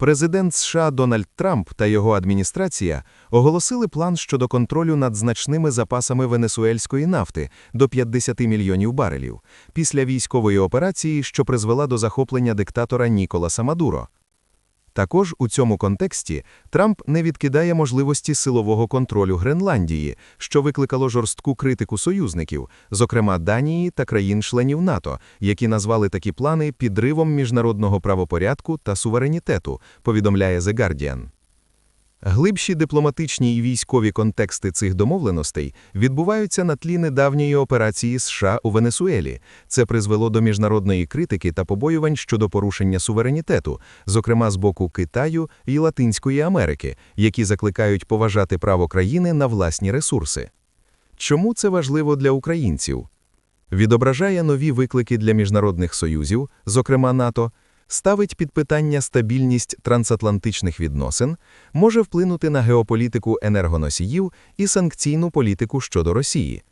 Президент США Дональд Трамп та його адміністрація оголосили план щодо контролю над значними запасами венесуельської нафти до 50 мільйонів барелів після військової операції, що призвела до захоплення диктатора Ніколаса Мадуро. Також у цьому контексті Трамп не відкидає можливості силового контролю Гренландії, що викликало жорстку критику союзників, зокрема Данії та країн-членів НАТО, які назвали такі плани підривом міжнародного правопорядку та суверенітету, повідомляє The Guardian. Глибші дипломатичні і військові контексти цих домовленостей відбуваються на тлі недавньої операції США у Венесуелі. Це призвело до міжнародної критики та побоювань щодо порушення суверенітету, зокрема з боку Китаю і Латинської Америки, які закликають поважати право країни на власні ресурси. Чому це важливо для українців? Відображає нові виклики для міжнародних союзів, зокрема НАТО, ставить під питання стабільність трансатлантичних відносин, може вплинути на геополітику енергоносіїв і санкційну політику щодо Росії.